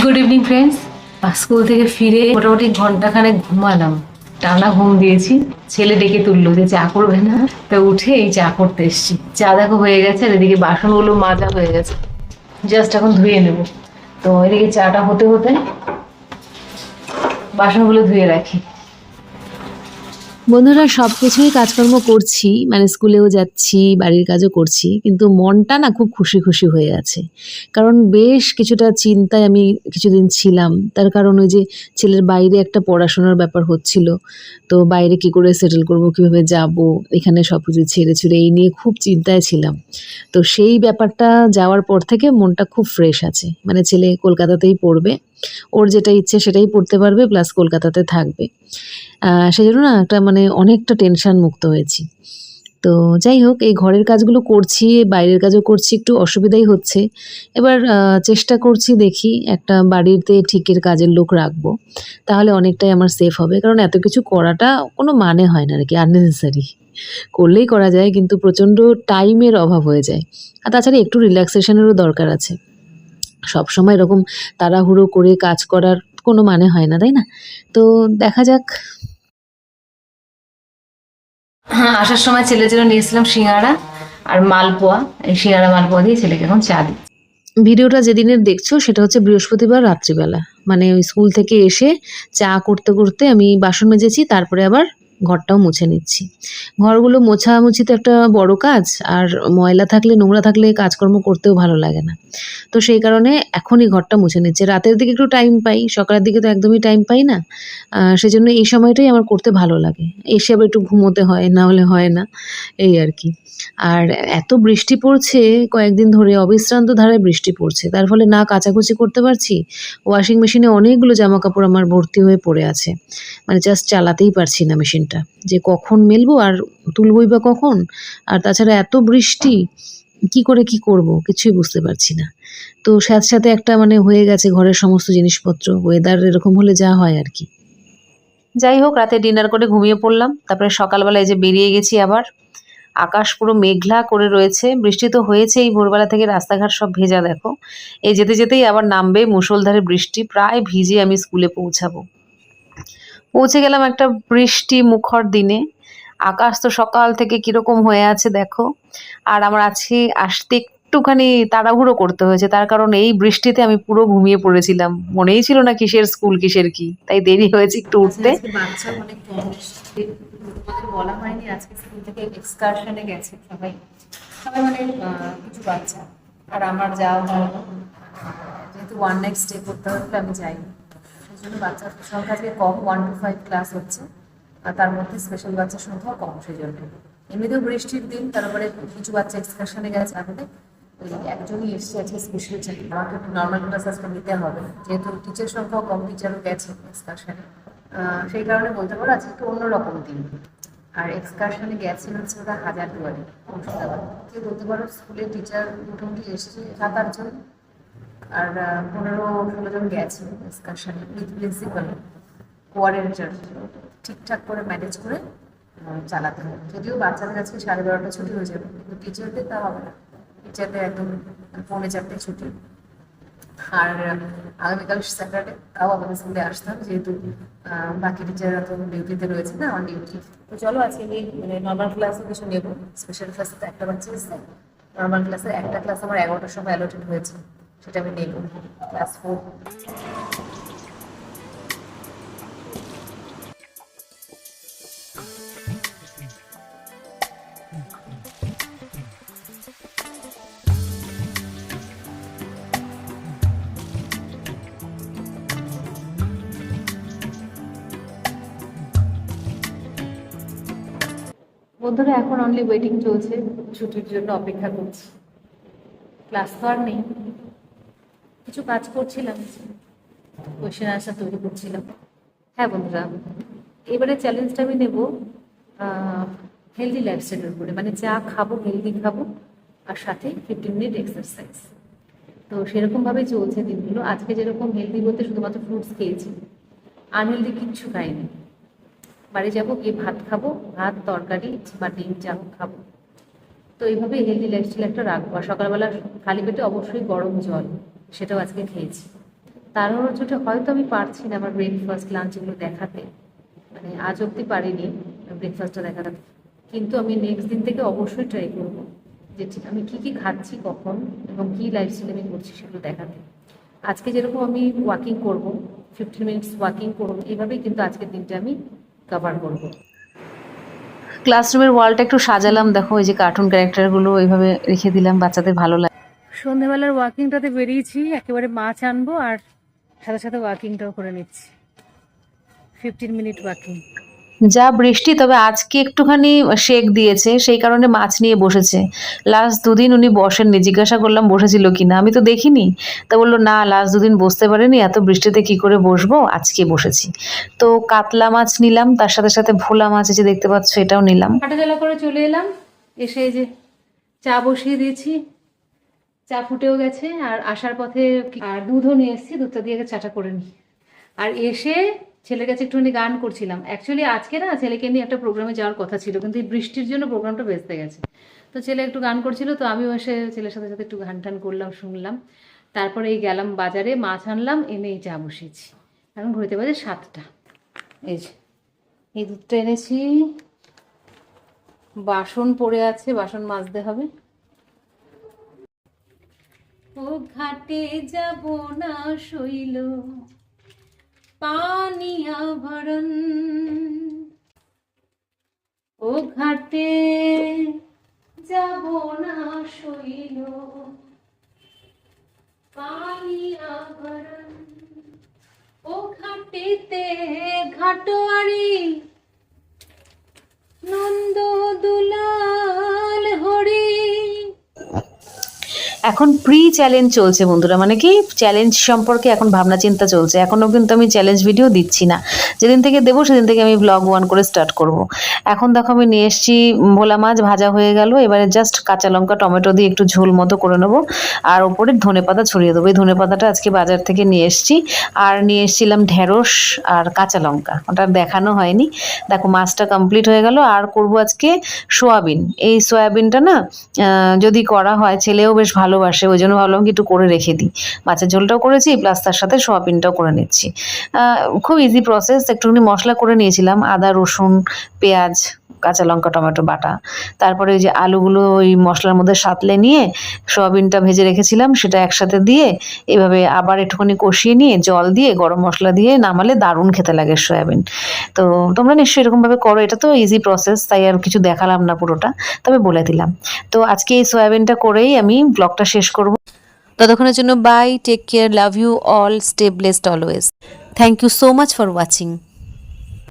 Good evening friends school থেকে ফিরে মোটামুটি ঘন্টাখানেক ঘুমালাম। টানা ঘুম দিয়েছি। ছেলে ডেকে তুললো যে, চা করবে না? তো উঠে এই চা করতে এসছি। চা দেখো হয়ে গেছে, আর এদিকে বাসনগুলো মাজা হয়ে গেছে। জাস্ট এখন ধুয়ে নেব। তো এদিকে চাটা হতে হতে বাসনগুলো ধুয়ে রাখি। বন্ধুরা সব কিছুই কাজকর্ম করছি মানে স্কুলেও যাচ্ছি, বাড়ির কাজও করছি, কিন্তু মনটা না খুব খুশি খুশি হয়ে আছে। কারণ বেশ কিছুটা চিন্তায় আমি কিছুদিন ছিলাম। তার কারণ ওই যে ছেলের বাইরে একটা পড়াশোনার ব্যাপার হচ্ছিল, তো বাইরে কি করে সেটেল করব, কীভাবে যাব, এখানে সব কিছু ছেড়ে ছুড়ে এই নিয়ে খুব চিন্তায় ছিলাম। তো সেই ব্যাপারটা যাওয়ার পর থেকে মনটা খুব ফ্রেশ আছে। মানে ছেলে কলকাতাতেই পড়বে ওর যেটা ইচ্ছে সেটাই পড়তে পারবে প্লাস কলকাতাতে থাকবে। সেই জন্য না একটা মানে অনেকটা টেনশন মুক্ত হয়েছি। তো যাই হোক, এই ঘরের কাজগুলো করছি, বাইরের কাজও করছি, একটু অসুবিধাই হচ্ছে। এবার চেষ্টা করছি দেখি একটা বাড়িতে ঠিকের কাজের লোক রাখব, তাহলে অনেকটাই আমার সেফ হবে। কারণ এত কিছু করাটা কোনো মানে হয় না আর কি আননেসেসারি করলেই করা যায়, কিন্তু প্রচণ্ড টাইমের অভাব হয়ে যায়। আর তাছাড়া একটু রিল্যাক্সেশনেরও দরকার আছে। সব সময় এরকম তাড়াহুড়ো করে কাজ করার কোনো মানে হয় না তাই না? তো দেখা যাক। হ্যাঁ আসার সময় ছেলের জন্য নিয়েছিলাম সিঙ্গাড়া আর মালপোয়া। এই সিঙ্গাড়া মালপোয়া দিয়ে ছেলেকে এখন চা দিই ভিডিওটা যেদিনের দেখছ সেটা হচ্ছে বৃহস্পতিবার রাত্রিবেলা। মানে ওই স্কুল থেকে এসে চা করতে করতে আমি বাসন মেজেছি তারপরে আবার ঘরটাও মুছে নিচ্ছি। ঘরগুলো মোছামুছি তো একটা বড় কাজ আর ময়লা থাকলে নোংরা থাকলে কাজকর্ম করতেও ভালো লাগে না। তো সেই কারণে এখনই ঘরটা মুছে নিচ্ছে। রাতের দিকে একটু টাইম পাই সকালের দিকে তো একদমই টাইম পাই না। আহ, সেই জন্য এই সময়টাই আমার করতে ভালো লাগে। এসে আবার একটু ঘুমোতে হয় না হলে হয় না এই আর কি। আর এত বৃষ্টি পড়ছে কয়েকদিন ধরে অবিশ্রান্ত ধারায় বৃষ্টি পড়ছে। তার ফলে না কাচাকুচি করতে পারছি। ওয়াশিং মেশিনে অনেকগুলো জামা কাপড় আমার ভর্তি হয়ে পড়ে আছে। মানে জাস্ট চালাতেই পারছি না মেশিনটা। যে কখন মেলবো আর তুলবই বা কখন? আর তাছাড়া এত বৃষ্টি, কি করে কি করব? কিছুই বুঝতে পারছি না। তো সাথে সাথে একটা মানে হয়ে গেছে ঘরের সমস্ত জিনিসপত্র ওয়েদার এরকম হলে যা হয় আর কি। যাই হোক, রাতে ডিনার করে ঘুমিয়ে পড়লাম। তারপরে সকালবেলায় যে বেরিয়ে গেছি আবার। আকাশ পুরো মেঘলা করে রয়েছে। বৃষ্টি তো হয়েছে এই ভোরবেলা থেকে রাস্তাঘাট সব ভেজা, দেখো। এই যেতে যেতেই আবার নামবে মুষলধারে বৃষ্টি। প্রায় ভিজে আমি স্কুলে পৌঁছাবো। পৌঁছে গেলাম একটা বৃষ্টি মুখর দিনে। আকাশ তো সকাল থেকে কীরকম হয়ে আছে দেখো। আর আমার আজকে আসতে একটুখানি তাড়াহুড়ো করতে হয়েছে তার কারণ এই বৃষ্টিতে আমি পুরো ঘুমিয়ে পড়েছিলাম। মনেই ছিল না কিসের স্কুল কিসের কি তাই দেরি হয়েছে একটু উঠতে। বাচ্চা অনেক বলা হয়নি আজকে স্কুল থেকে এক্সকারশনে গেছে সবাই। সবাই মানে কিছু বাচ্চা। আর আমার যাওয়া হয় যেহেতু ওয়ান নাইট স্টে করতে হলে আমি সেই জন্য বাচ্চার সংখ্যা আজকে কম ওয়ান টু ফাইভ ক্লাস হচ্ছে। আর তার মধ্যে স্পেশাল বাচ্চার সংখ্যা কম সেই জন্য এমনিতেও বৃষ্টির দিন, তারপরে কিছু বাচ্চা এক্সকারশনে গেছে আমাদের ওই একজনই এসছে আজকে স্পেশাল চাকরি আমাকে একটু নর্মাল ক্লাস আজকে নিতে হবে, যেহেতু টিচার সংখ্যাও কম টিচারও গেছে এক্সকারশনে সেই কারণে বলতে পারো আজকে একটু অন্যরকম দিন। আর এক্সকারশনে গেছে হচ্ছে ওরা হাজার দুয়ারে মুর্শিদাবাদ। কেউ বলতে পারো স্কুলের টিচার মোটামুটি এসছে সাত আটজন। আর পনেরো ষোলো জন গেছে উইথ প্রিন্সিপাল ঠিকঠাক করে ম্যানেজ করে চালাতে হবে। যদিও বাচ্চাদের সাড়ে বারোটা ছুটি হয়ে যাবে, কিন্তু টিচারদের তা হবে না। টিচারদের একদম পৌনে চারটে ছুটি। আর, আগামীকাল স্যাটারডে তাও আমাদের স্কুলে আসতাম, যেহেতু বাকি টিচাররা তো ডিউটিতে রয়েছে না আমার ডিউটি তো চলো আজকে আমি মানে নর্মাল ক্লাসও কিছু নেব। স্পেশাল ক্লাসে তো একটা বাচ্চা এসছে নর্মাল ক্লাসে একটা ক্লাস আমার এগারোটার সময় অ্যালোটেড হয়েছে। সেটা আমি নেব। ক্লাস ফোর বন্ধুরা, এখন অনলি ওয়েটিং চলছে। ছুটির জন্য অপেক্ষা করছি। ক্লাস তো আর নেই। কিছু কাজ করছিলাম। কোয়েশ্চেন আনসার তৈরি করছিলাম। হ্যাঁ বন্ধুরা, এবারে চ্যালেঞ্জটা আমি নেব হেলদি লাইফস্টাইলের উপরে। মানে যা খাব হেলদি খাব, আর সাথে ফিফটিন মিনিট এক্সারসাইজ তো সেরকমভাবেই চলছে দিনগুলো। আজকে যেরকম হেলদি বলতে শুধুমাত্র ফ্রুটস খেয়েছি। আনহেলদি কিচ্ছু খাইনি। বাড়ি যাব, গিয়ে ভাত খাব, ভাত, তরকারি, বা ডিম চা খাব। তো এইভাবে হেলদি লাইফস্টাইল একটা রাখব। আর সকালবেলা খালি পেটে অবশ্যই গরম জল। সেটাও আজকে খেয়েছি। তারও চোটে হয়তো আমি পারছি না আমার ব্রেকফাস্ট লাঞ্চ এগুলো দেখাতে। মানে আজ অবধি পারিনি ব্রেকফাস্টটা দেখাতে। কিন্তু আমি নেক্সট দিন থেকে অবশ্যই ট্রাই করব যে ঠিক আমি কী কী খাচ্ছি কখন এবং কী লাইফস্টাইল আমি করছি সেগুলো দেখাতে। আজকে যেরকম আমি ওয়াকিং করব ফিফটিন মিনিটস ওয়াকিং করব এইভাবেই কিন্তু আজকের দিনটা আমি কভার করব। ক্লাসরুমের ওয়ালটা একটু সাজালাম, দেখো এই যে কার্টুন ক্যারেক্টারগুলো এইভাবে রেখে দিলাম, বাচ্চাদের ভালো লাগে সন্ধ্যেবেলার ওয়াকিংটাতে বেরিয়েছি একেবারে মাছ আনব আর সাথে সাথে ওয়াকিংটাও করে নিচ্ছি। ফিফটিন মিনিট ওয়াকিং যা বৃষ্টি তবে আজকে একটুখানি শেক দিয়েছে সেই কারণে মাছ নিয়ে বসেছে। লাস্ট দুদিন উনি বসেননি জিজ্ঞাসা করলাম বসেছিল কিনা আমি তো দেখিনি। তা বলল না লাস্ট দুদিন বসতে পারেনি এত বৃষ্টিতে কি করে বসবো? আজকে বসেছি। তো কাতলা মাছ নিলাম তার সাথে সাথে ভোলা মাছ যে দেখতে পাচ্ছ এটাও নিলাম। হাঁটাচলা করে চলে এলাম এসে যে চা বসিয়ে দিয়েছি। চা ফুটেও গেছে আর আসার পথে আর দুধও নিয়ে এসেছি, দুধটা দিয়ে চাটা করে নিই। আর এসে ছেলের কাছে একটুখানি গান করছিলাম। অ্যাকচুয়ালি আজকে না ছেলেকে নিয়ে একটা প্রোগ্রামে যাওয়ার কথা ছিল, কিন্তু এই বৃষ্টির জন্য প্রোগ্রামটা বেসতে গেছে। তো ছেলে একটু গান করছিল, তো আমিও এসে ছেলের সাথে সাথে একটু গান টান করলাম, শুনলাম। তারপরে এই গেলাম বাজারে, মাছ আনলাম, এনে এই চা বসিয়েছি। এখন ঘুরতে বাজে সাতটা। এই যে, এই দুধটা এনেছি। বাসন পড়ে আছে, বাসন মাজতে হবে ও ঘাটে যাব না শৈল পানিয়া ভরণ ও ঘাটে যাব না শৈল পানি ভরণ ও ঘাটেতে ঘাটোয়ারি। নন্দ দুলাল এখন প্রি চ্যালেঞ্জ চলছে বন্ধুরা মানে কি চ্যালেঞ্জ সম্পর্কে এখন ভাবনা চিন্তা চলছে। এখনও কিন্তু আমি চ্যালেঞ্জ ভিডিও দিচ্ছি না। যেদিন থেকে দেবো, সেদিন থেকে আমি ব্লগ ওয়ান করে স্টার্ট করব। এখন দেখো আমি নিয়ে এসেছি ভোলা মাছ, ভাজা হয়ে গেল। এবারে জাস্ট কাঁচা লঙ্কা, টমেটো দিয়ে একটু ঝোল মতো করে নেব। আর ওপরে ধনে পাতা ছড়িয়ে দেবো। এই ধনে পাতাটা আজকে বাজার থেকে নিয়ে এসেছি। আর নিয়ে এসেছিলাম ঢেঁড়স আর কাঁচা লঙ্কা। ওটা দেখানো হয়নি। দেখো মাছটা কমপ্লিট হয়ে গেল। আর করব আজকে সোয়াবিন। এই সোয়াবিনটা না যদি করা হয়, ছেলেও বেশ ভালোবাসে, ওই জন্য ভাবলাম কি একটু করে রেখে দিই। মাছের ঝোলটাও করেছি প্লাস তার সাথে সোয়াবিনটাও করে নিচ্ছি। খুব ইজি প্রসেস একটুখানি মশলা করে নিয়েছিলাম, আদা, রসুন, পেঁয়াজ, কাঁচা লঙ্কা, টমেটো, বাটা। তারপরে ওই যে আলুগুলো ওই মশলার মধ্যে সাতলে নিয়ে সোয়াবিনটা ভেজে রেখেছিলাম, সেটা একসাথে দিয়ে এভাবে আবার একটুখানি কষিয়ে নিয়ে জল দিয়ে, গরম মশলা দিয়ে নামালে দারুণ খেতে লাগে সয়াবিন। তো তোমরা নিশ্চয়ই এরকমভাবে করো, এটা তো ইজি প্রসেস তাই আর কিছু দেখালাম না পুরোটা, তবে বলে দিলাম। তো আজকে এই সয়াবিনটা করেই আমি ব্লগটা শেষ করব। ততক্ষণের জন্য bye take care love you all stay blessed always thank you so much for watching